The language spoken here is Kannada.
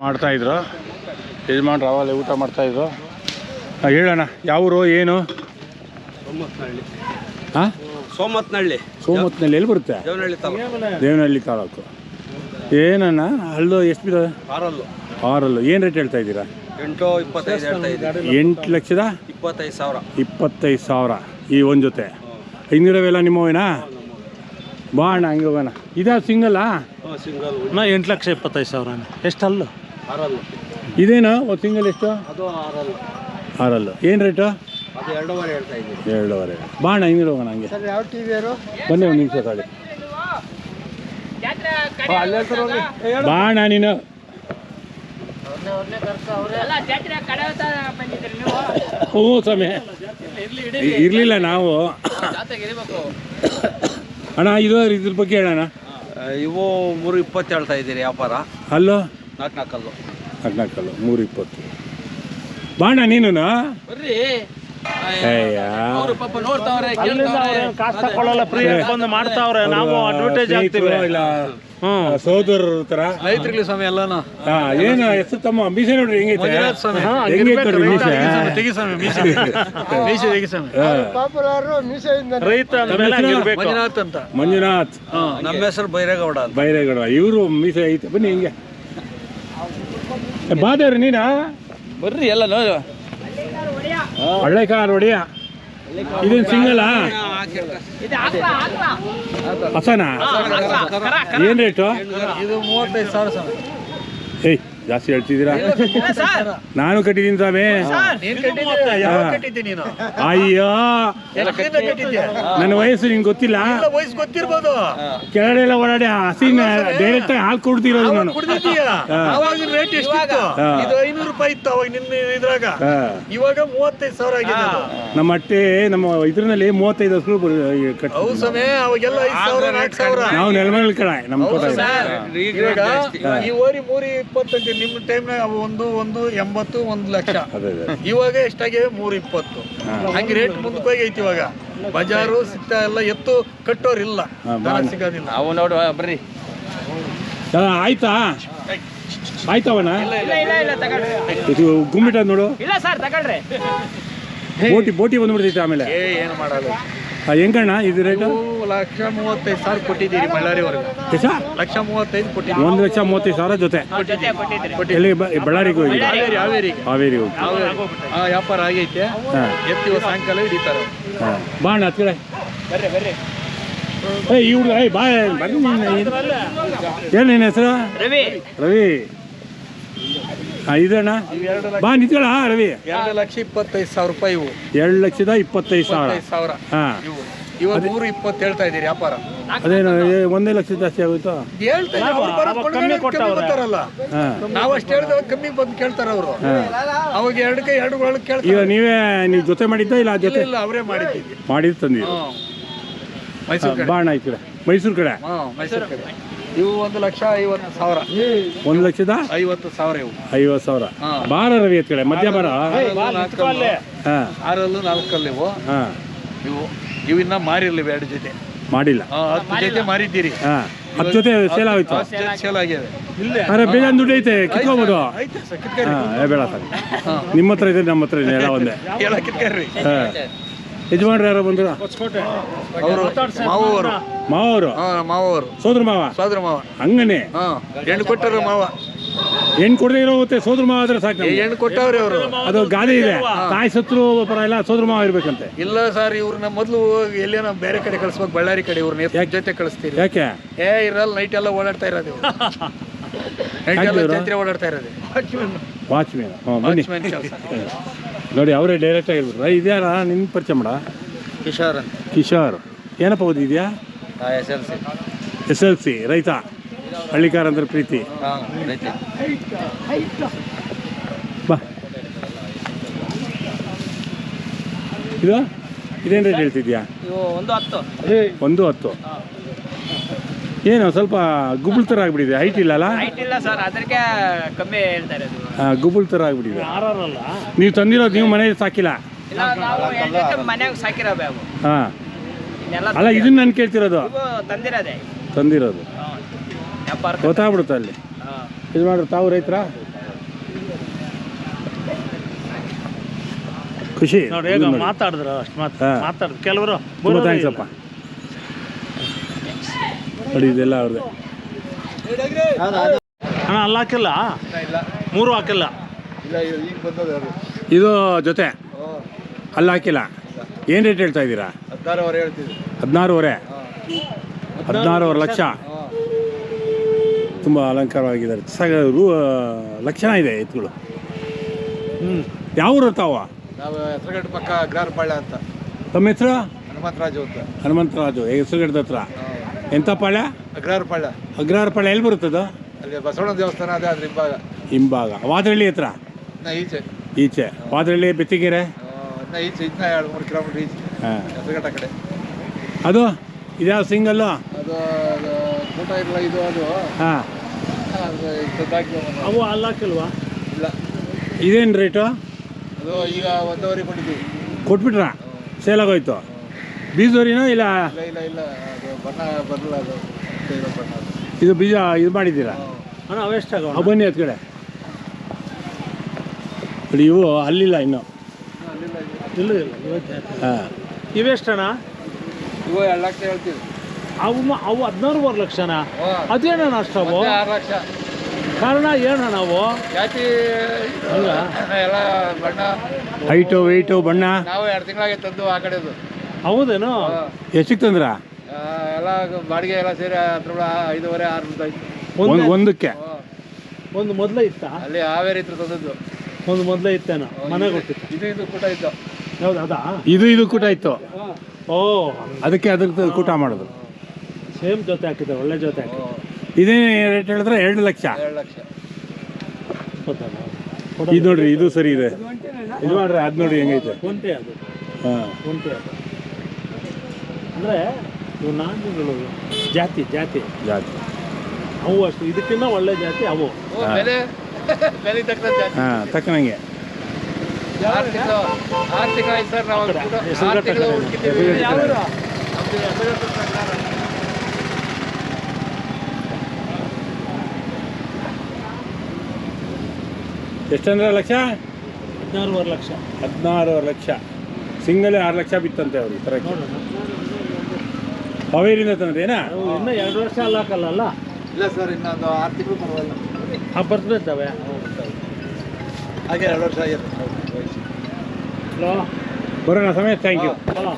ಮಾಡ್ತಾ ಇದ್ರು. ಯಜಮಾನ್ರು ಅವಾಗಲೇ ಊಟ ಮಾಡ್ತಾ ಇದ್ರು. ಆ, ಹೇಳೋಣ ಯಾವೂರು ಏನು? ಸೋಮತ್ನಹಳ್ಳಿ. ಹಾಂ ಸೋಮತ್ನಹಳ್ಳಿ. ಸೋಮತ್ನಲ್ಲಿ ಎಲ್ಲಿ ಬರುತ್ತೆ? ದೇವನಹಳ್ಳಿ ತಾಲೂಕು. ಏನಣ್ಣ ಹಳ್ಳು ಎಷ್ಟು ಬಿದ್ದವೆ ಆರಲ್ಲು. ಆರಲ್ಲು. ಏನು ರೇಟ್ ಹೇಳ್ತಾ ಇದ್ದೀರಾ? ಎಂಟು ಇಪ್ಪತ್ತೈದು ಎಂಟು ಲಕ್ಷದ? ಇಪ್ಪತ್ತೈದು ಸಾವಿರ. ಇಪ್ಪತ್ತೈದು ಸಾವಿರ ಈ ಒಂದು ಜೊತೆ. ಇನ್ನಿರವೆಲ್ಲ ನಿಮ್ಮವೇನಾ ಬಾ ಅಣ್ಣ ಹಂಗೆ ಹೋಗೋಣ. ಇದಾ ಸಿಂಗಲ್ಲಾ? ಸಿಂಗಲ್. ನಾ ಎಂಟು ಲಕ್ಷ ಇಪ್ಪತ್ತೈದು ಸಾವಿರ ಎಷ್ಟು ಅಲ್ಲು ಆರಲ್ಲು. ಇದೇನಾ? ಒಂದು ಸಿಂಗಲ್ ಎಷ್ಟು? ಅದು ಆರಲ್ಲು. ಆರಲ್ಲು. ಏನು ರೇಟು? ಅದು ಎರಡೂವರೆ ಹೇಳ್ತಾ ಹಿಂಗೆ ಎರಡೂವರೆ. ಹೋಗೋಣ ಹಂಗೆ. ಸರ್ ಯಾವ ಟಿ ವಿಯರು ಬನ್ನಿ ಒಂದು ನಿಮಿಷ ತಾಳಿ. ಬಾಣ ನೀನು. ಹ್ಞೂ ಸ್ವಾಮಿ. ಇರಲಿಲ್ಲ ನಾವು. ಅಣ್ಣ ಇದು ಇದ್ರ ಬಗ್ಗೆ ಹೇಳೋಣ ಇವು ಮೂರು ಇಪ್ಪತ್ತು ಹೇಳ್ತಾ ಇದ್ದೀರಿ ವ್ಯಾಪಾರ. ಅಲ್ಲೋ? ನಾಲ್ಕು ನಾಲ್ಕಲ್ಲು ಹದಿನಾಲ್ಕಲ್ಲು ಮೂರು ಇಪ್ಪತ್ತು ಬಾಣ ನೀನು ಕಾಸು ತಗೊಳ್ಳಲ್ಲ ಫ್ರೀ ಬಂದು ಮಾಡ್ತಾವ್ರೆ ನಾವು ಅಡ್ವರ್ಟೈಸ್ ಆಗ್ತೀವಿ. ಇಲ್ಲ ತರ ರೈತರಿಗೆ ಸ್ವಾಮಿ ಎಲ್ಲಾನು. ಹಾ ಏನು ಹೆಸರು ತಮ್ಮ ಮೀಸೆ ನೋಡ್ರಿ ಹೆಂಗೈತೆ? ಮಂಜುನಾಥ್ ಸ್ವಾಮಿ. ಹಾ, ಹೆಂಗೈತೆ ನೋಡ್ರಿ ಮೀಸೆ? ತೆಗಿಸ್ವಾಮಿ ಮೀಸೆ. ಮೀಸೆ ತೆಗಿಸ್ವಾಮಿ ಹಾ. ರೈತ ಅಂದ್ಮೇಲೆ ಹಂಗಿರ್ಬೇಕು ಮಂಜುನಾಥ್ ಅಂತ. ಮಂಜುನಾಥ್. ನಮ್ಮ ಹೆಸರು ಬೈರೇಗೌಡ ಅಂತ. ಬೈರೇಗೌಡ. ಇವರು ಮೀಸೆ ಐತೆ. ಬನ್ನಿ ಹಿಂಗೆ. ಬಾದೇವ್ರಿ ನೀನಾ? ಬರ್ರಿ ಎಲ್ಲ ನೋಡಿ. ಒಳ್ಳೆ ಕಾರ್ ಹೊಡಿಯ ಇದೇನು ಸಿಂಗಲ್ಲ? ಹಸನಾ? ಏನು ರೇಟು? ಇದು ಮೂವತ್ತೈದು ಸಾವಿರ ಸ್ವಾಮಿ ಏಯ್ ಜಾಸ್ತಿ ಹೇಳ್ತಿದ್ದೀರಾ? ನಾನು ಕಟ್ಟಿದ್ದೀನಿ ಸ್ವಾಮಿ. ಅಯ್ಯೋ. ನನ್ನ ವಯಸ್ಸು ನಿಂಗೆ ಗೊತ್ತಿಲ್ಲ. ವಯಸ್ಸು ಗೊತ್ತಿರ್ಬೋದು. ಕೆಳಗಡೆ ಎಲ್ಲ ಓಡಾಡಿ ಹಸಿನ ಡೈರೆಕ್ಟ್ ಆಗಿ ಹಾಲು ಕೊಡ್ತಿರೋದು ನಾನು. ರೇಟ್ ಎಷ್ಟಿತ್ತು? ಹಾ. ಇದು ಐನೂರು ರೂಪಾಯಿ ಇತ್ತು ಅವಾಗ ನಿನ್ನ ಇದ್ರಾಗ. ಇವಾಗ ಮೂವತ್ತೈದು ಸಾವಿರ ಆಗಿದೆ. ನಮ್ಮ ಅಟ್ಟೆ ನಮ್ಮ ಇದ್ರಲ್ಲಿ ಮೂವತ್ತೈದು ಹಸು ಹೌದು ಅವಾಗೆಲ್ಲ ಐದು ಸಾವಿರ ನಾಲ್ಕು ಸಾವಿರ. ನಾವು ನೆಲಮಂಗಲ ಕಡೆ ನಮ್ಮ ಕೋಟ ಈ ಓರಿ ಮೂರಿ ಇಪ್ಪತ್ತಂತೆ ನಿಮ್ಮ ಟೈಮ್ನಾಗ ಅವು ಒಂದು ಒಂದು ಎಂಬತ್ತು ಒಂದು ಲಕ್ಷ. ಇವಾಗ ಎಷ್ಟಾಗಿವೆ ಮೂರು ಇಪ್ಪತ್ತು ಹಂಗೆ ರೇಟ್ ಮುಂದಕ್ಕೆ ಹೋಗಿ ಐತಿ ಇವಾಗ. ಬಜಾರು ಸಿಗ್ತಾ ಎಲ್ಲ ಎತ್ತು ಕಟ್ಟೋರಿಲ್ಲ. ಸಿಗೋದಿಲ್ಲ. ಅವು ನೋಡುವ ಬರ್ರಿ. ಆಯ್ತಾ? ಆಯ್ತವಣ್ಣ? ಇದು ಗುಮ್ಮಿಟ ನೋಡು. ಇಲ್ಲ ಸರ್ ತಗೊಳ್ರಿ. ಬೋಟಿ ಬೋಟಿ ಬಂದ್ಬಿಡ್ತೈತೆ ಆಮೇಲೆ. ಏನು ಮಾಡಲ್ಲ. ಆ, ಹೆಂಗಣ್ಣ ಇದು ರೇಟ್ ಲಕ್ಷ ಮೂವತ್ತೈದು ಸಾವಿರ ಕೊಟ್ಟಿದ್ದೀರಿ ಬಳ್ಳಾರಿವರೆಗೆ. ಎಷ್ಟ ಲಕ್ಷ ಮೂವತ್ತೈದು ಕೊಟ್ಟಿದ್ದೀರಿ. ಒಂದು ಲಕ್ಷ ಮೂವತ್ತೈದು ಸಾವಿರ ಜೊತೆ. ಜೊತೆ ಕೊಟ್ಟಿದ್ರಿ ಎಲ್ಲಿ ಬ- ಬಳ್ಳಾರಿಗೆ ಹೋಗಿ ಹಾವೇರಿ ಹಾವೇರಿಗೆ ಹಾವೇರಿ ಹೋಗಿ. ಆ ವ್ಯಾಪಾರ ಆಗೈತೆ. ಹಾಂ. ಎತ್ತಿವ ಸಾಯಂಕಾಲ ಹಿಡಿತಾರೆ. ಹಾಂ. ಬಾ ಅಣ್ಣ ಹತ್ಕಡೆ ಬರ್ರಿ ಬರ್ರಿ. ಏಯ್ ಇವ್ರು ಏಯ್ ಬಾ ಬನ್ನಿ ನೀನು. ಏನು ನಿನ್ನ ಹೆಸರು? ರವಿ. ರವಿ. ಇದಣ್ಣ? ಬಾ ನಿಂತ್ಕೊಳ ರವಿ. ಎರಡು ಲಕ್ಷ ಇಪ್ಪತ್ತೈದು ಸಾವಿರ ರೂಪಾಯಿ ಇವು. ಎರಡು ಲಕ್ಷದ ಇಪ್ಪತ್ತೈದು ಸಾವಿರ. ಇಪ್ಪತ್ತೈದು ಸಾವಿರ. ಹಾಂ. ಇವು. ಇವಾಗ ನೂರು ಇಪ್ಪತ್ತು ಹೇಳ್ತಾ ಇದ್ದೀರಿ ವ್ಯಾಪಾರ. ಅದೇನು ಏ, ಒಂದೇ ಲಕ್ಷ ಜಾಸ್ತಿ ಆಗುತ್ತೋ ಹೇಳ್ತಾ ಇದ್ದಾರೆ, ಅವ್ರು ಬರೋದು ಕಮ್ಮಿ ಬರ್ತಾರಲ್ಲ. ಹಾಂ. ನಾವು ಅಷ್ಟು ಹೇಳಿದ್ರೆ ಕಮ್ಮಿ ಬಂದು ಕೇಳ್ತಾರೆ ಅವರು. ಅವಾಗ ಎರಡಕ್ಕೆ ಕೈ ಎರಡು ಒಳಗೆ ಕೇಳ್ತಾರೆ. ಈಗ ನೀವೇ ನೀವು ಜೊತೆ ಮಾಡಿದ್ದ ಇಲ್ಲ ಆ ಜೊತೆ? ಇಲ್ಲ ಅವರೇ ಮಾಡಿದ್ದೀವಿ. ಮಾಡಿದ್ದು ತಂದಿದ್ದು. ಮೈಸೂರು ಕಡೆ. ಬಾ ಅಣ್ಣ ಈ ಕಡೆ. ಮೈಸೂರು ಕಡೆ? ಮೈಸೂರು ಕಡೆ. ಇವು ಒಂದು ಲಕ್ಷ ಐವತ್ತು ಸಾವಿರ. ಒಂದು ಲಕ್ಷದ? ಐವತ್ತು ಸಾವಿರ ಇವು. ಐವತ್ತು ಸಾವಿರ. ಬಾರ ರವಿ ಎತ್ ಕಡೆ ಮಧ್ಯ ಬಾರ? ಆರಲ್ಲು ನಾಲ್ಕಲ್ಲು ಇವು. ಹಾಂ. ಇವು ಇವು ಇನ್ನ ಮಾರಿರಲಿ ಎರಡು ಜೊತೆ. ಮಾಡಿಲ್ಲ? ಹತ್ತು ಜೊತೆ ಮಾರಿದ್ದೀರಿ. ಹಾಂ. ಹತ್ತು ಜೊತೆ ಸೇಲ್ ಆಯ್ತು? ಸೇಲ್ ಆಗ್ಯಾವೆ ಅರೆ ಬೇಗ ದುಡ್ಡು ಐತೆ ಕಿತ್ಕೋಬೋದು? ಐತೆ ಹಾಂ ಏ ಬೇಡ ಸರ್. ನಿಮ್ಮ ಹತ್ರ ಇದೆ ನಮ್ಮ ಹತ್ರ ಇದೆ ಎಲ್ಲ ಒಂದೇ. ಎಲ್ಲ ಕಿತ್ಕರ್ರಿ ಹಾಂ. ಯಜಮಾನ್ರು ಯಾರೋ ಬಂದ್ರು? ಅವರು ಮಾವರು. ಮಾವರು? ಹಾ ಮಾವವರು ಸೋದ್ರ ಮಾವ? ಸೋದ್ರ ಮಾವ. ಹಂಗನೆ? ಹೆಣ್ಣು ಕೊಟ್ಟರು ಮಾವ. ಹೆಣ್ಣು ಕೊಡದೇ ಇರೋ ಮತ್ತೆ ಸೋದ್ರ ಮಾವ ಆದ್ರೆ ಸಾಕು. ಹೆಣ್ಣು ಕೊಟ್ಟವ್ರಿ ಅವರು. ಅದು ಗಾದೆ ಇದೆ. ತಾಯಿ ಸತ್ರು ಪರ ಇಲ್ಲ ಸೋದ್ರ ಮಾವ ಇರ್ಬೇಕಂತೆ. ಇಲ್ಲ ಸರ್ ಇವ್ರನ್ನ ಮೊದಲು ಎಲ್ಲೇನೋ ಬೇರೆ ಕಡೆ ಕಳಿಸ್ಬೇಕು ಬಳ್ಳಾರಿ ಕಡೆ ಇವ್ರನ್ನ ಜೊತೆ ಕಳಿಸ್ತೀರಿ. ಯಾಕೆ? ಏ ಇರಲ್ಲ ನೈಟ್ ಎಲ್ಲ ಓಡಾಡ್ತಾ ಇರೋದು ನೈಟ್ ಎಲ್ಲ? ಓಡಾಡ್ತಾ ಇರೋದು ವಾಚ್ಮ್ಯಾನ್ ಬನ್ನಿ. ವಾಚ್ಮ್ಯಾನ್ ಕೆಲಸ ನೋಡಿ ಅವರೇ ಡೈರೆಕ್ಟ್ ಆಗಿರ್ಬಿಟ್ರು ಇದ್ಯಾರ? ನಿನ್ನ ಪರಿಚಯ ಮಾಡ. ಕಿಶೋರ್ ಅಂತ. ಕಿಶೋರ್. ಏನಪ್ಪ ಓದಿದ್ಯಾ S L C S L C ರೈತ? ಹಳ್ಳಿಕಾರ ಅಂದ್ರೆ ಪ್ರೀತಿ. ಹಾಂ ರೈತ. ಬಾ. ಇದು? ಇದೇನು ರೇಟ್ ಹೇಳ್ತಿದ್ಯಾ? ಇವು ಒಂದು ಹತ್ತು. ಒಂದು ಹತ್ತು. ಏನು ಸ್ವಲ್ಪ ಗುಬುಲ್ ಥರ ಆಗ್ಬಿಟ್ಟಿದೆ. ಹೈಟ್ ಇಲ್ಲಲ್ಲ ಹೈಟ್ ಇಲ್ಲ ಸರ್ ಅದಕ್ಕೆ ಕಮ್ಮಿ ಹೇಳ್ತಾರೆ ಇರೋದು. ಹಾಂ ಗುಬುಲ್ ಥರ ಆಗ್ಬಿಟ್ಟಿದೆ. ನೀವು ತಂದಿರೋದು ನೀವು ಮನೆಯಲ್ಲಿ ಸಾಕಿಲ್ಲ? ಅಲ್ಲ ಇದನ್ನ ನಾನು ಕೇಳ್ತಿರೋದು. ತಂದಿರೋದು. ಗೊತ್ತಾಗ್ಬಿಡುತ್ತೆ ಅಲ್ಲಿ. ಇದು ಮಾಡ್ರಿ ತಾವು ರೈತರ? ಖುಷಿ. ನೋಡಿ ಮಾತಾಡಿದ್ರು ಅಷ್ಟು ಮಾತು ಕೆಲವರು ಥ್ಯಾಂಕ್ಸ್ ಅಪ್ಪ. ನೋಡಿ ಇದೆಲ್ಲ ಅವ್ರದ್ದು. ಅಣ್ಣ ಅಲ್ಲಿ ಹಾಕಿಲ್ಲ? ಮೂರು ಹಾಕಿಲ್ಲ. ಇದು ಜೊತೆ. ಅಲ್ಲಿ ಹಾಕಿಲ್ಲ. ಏನು ರೇಟ್ ಹೇಳ್ತಾ ಇದ್ದೀರಾ? ಹದಿನಾರುವರೆ. ಹದಿನಾರೂವರೆ ಲಕ್ಷ. ತುಂಬ ಅಲಂಕಾರವಾಗಿದ್ದಾರೆ. ಸಾಗ ರೂ ಲಕ್ಷಣ ಇದೆ ಎತ್ತುಗಳು. ಹ್ಞೂ ಯಾವ ಊರು ತಾವ? ನಾವು ಹೆಸರುಗಟ್ಟು ಪಕ್ಕ ಅಗ್ರಾರಪಾಳ್ಯ ಅಂತ. ತಮ್ಮ ಹೆಸರು? ಹನುಮಂತರಾಜು ಅಂತ. ಹನುಮಂತರಾಜು. ಹೆಸರುಗಡ್ದ ಹತ್ರ. ಎಂಥ ಪಾಳ್ಯ ಅಗ್ರಾರಪಾಳ್ಯ ಅಗ್ರಹಾರ ಪಾಳ್ಯ ಎಲ್ಲಿ ಬರುತ್ತದು? ಅಲ್ಲಿ ಬಸವಣ್ಣ ದೇವಸ್ಥಾನ ಅದೇ ಅದ್ರ ಹಿಂಭಾಗ. ಹಿಂಭಾಗ. ವಾದರಳ್ಳಿ ಹತ್ರ? ಈಚೆ. ಈಚೆ. ವಾದರಳ್ಳಿ ಬೆತ್ತಿಗೆರೆ? ಈಚೆ ಇನ್ನ ಎರಡು ಮೂರು ಕಿಲೋಮೀಟ್ರ್ ಈಚೆ. ಹಾಂ. ಕಡೆ. ಅದು? ಇದ್ಯಾವ ಸಿಂಗಲ್ಲು? ಅದು ಅದು ಊಟ ಇಲ್ಲ ಇದು ಅದು. ಹಾಂ. ಅದು ಇದ್ದದ್ದಾಗಿ ಅವು ಅಲ್ಲಿ ಹಾಕಿಲ್ವಾ? ಇಲ್ಲ. ಇದೇನು ರೇಟು? ಅದು ಈಗ ಒಂದೂವರೆ ಕೊಟ್ಟಿದ್ದೀವಿ. ಕೊಟ್ಬಿಟ್ರಾ? ಸೇಲ್ ಆಗೋಯ್ತು? ಬೀಜೋರಿನೋ ಇಲ್ಲ? ಇಲ್ಲ ಇಲ್ಲ ಅದು ಬಣ್ಣ ಬರಲ್ಲ ಅದು. ಬಣ್ಣ ಅದು. ಇದು ಬೀಜ ಇದು ಮಾಡಿದ್ದೀರಾ? ಅಣ್ಣ ಅವೆಷ್ಟು ಅವು ಬನ್ನಿ ಹತ್ತು ಕಡೆ ನೋಡಿ ಇವು ಅಲ್ಲಿಲ್ಲ ಇನ್ನು. ಇಲ್ಲ ಇಲ್ಲ ಇವತ್ತು ಹಾಂ. ಇವೆಷ್ಟಣ್ಣ ಇವು ಎರಡು ಲಕ್ಷ ಹೇಳ್ತೀವಿ. ಅವು ಮ- ಅವು ಹದಿನಾರೂವರೆ ಲಕ್ಷನ? ಹಾಂ. ಅದೇನಣ್ಣ ಅಷ್ಟು ಮತ್ತೆ ಆರು ಲಕ್ಷ. ಕಾರಣ ಏನಣ್ಣ ನಾವು ಜಾತಿ ಅಲ್ಲ. ಎಲ್ಲ ಬಣ್ಣ. ಹೈಟು ವೆಯ್ಟು ಬಣ್ಣ. ನಾವು ಎರಡು ತಿಂಗಳಾಗಿ ತಂದು ಆ ಕಡೆದು. ಹೌದೇನು? ಎಷ್ಟಕ್ಕೆ ತಂದ್ರ? ಆ, ಎಲ್ಲ ಬಾಡಿಗೆ ಎಲ್ಲ ಸೇರಿ ಹತ್ರ ಐದೂವರೆ ಆರು ರೂಪಾಯಿ ಆಯ್ತು. ಒಂದು ಒಂದು ಒಂದಕ್ಕೆ? ಹ್ಮ್. ಒಂದು ಮೊದಲೇ ಇತ್ತ? ಅಲ್ಲಿ ಹಾವೇರಿ ಹತ್ರ ತಂದದ್ದು. ಒಂದು ಮೊದಲೇ ಇತ್ತೇನೋ? ಮನೆಗೆ ಗೊತ್ತಿತ್ತು ಇದು ಇದು ಕೂಟ ಇತ್ತು. ಯಾವ್ದು ಅದಾ? ಇದು ಇದು ಕೂಟ ಇತ್ತು. ಓ. ಅದಕ್ಕೆ ಅದಕ್ಕೆ ಕೂಟ ಮಾಡೋದು. ಸೇಮ್ ಜೊತೆ ಹಾಕಿದ್ದೆ ಒಳ್ಳೆ ಜೊತೆ ಹಾಕಿ ಇದೇ ರೇಟ್ ಹೇಳಿದ್ರೆ ಎರಡು ಲಕ್ಷ? ಎರಡು ಲಕ್ಷ. ಗೊತ್ತಲ್ಲ ಇದು ನೋಡ್ರಿ ಇದು ಸರಿ ಇದೆ. ಇದು ಮಾಡ್ರಿ ಅದು ನೋಡಿ ಹೆಂಗೈತೆ. ಒಂಟೆ ಅದು. ಹಾಂ. ಒಂಟೆ ಅದು. ಅಂದರೆ ಇವು ನಾಣ್ಯಗಳು. ಜಾತಿ ಜಾತಿ. ಜಾತಿ. ಅವು ಅಷ್ಟು ಇದಕ್ಕಿಂತ ಒಳ್ಳೆ ಜಾತಿ ಅವು. ಓ, ಬೆಲೆ. ಬೆಲೆ ತಕ್ಕಂತ ಜಾತಿ. ಹಾಂ ತಕ್ಕನಂಗೆ. ಎಷ್ಟಂದ್ರೆ ಲಕ್ಷ? ಹದಿನಾರೂವರೆ ಲಕ್ಷ. ಹದಿನಾರೂವರೆ ಲಕ್ಷ. ಸಿಂಗಲ್ ಆರು ಲಕ್ಷ ಬಿತ್ತಂತೆ ಅವ್ರಿಗೆ ಈ ಏನಾ? ತಂದ್ರೇನಾ ಇನ್ನೂ ಎರಡು ವರ್ಷ ಅಲ್ಲ ಹಾಕಲ್ಲ ಇಲ್ಲ ಸರ್ ಇನ್ನೊಂದು ಆರು ತಿಂಗಳು ಪರವಾಗಿಲ್ಲ. ಹಾಂ ಬರ್ತಿದ್ದಾವೆ ಹಾಗೆ ಎರಡು ವರ್ಷ ಆಗಿದೆ. ಹಲೋ ಬರೋಣ ಸಮಯ ಥ್ಯಾಂಕ್ ಯು ಹಲೋ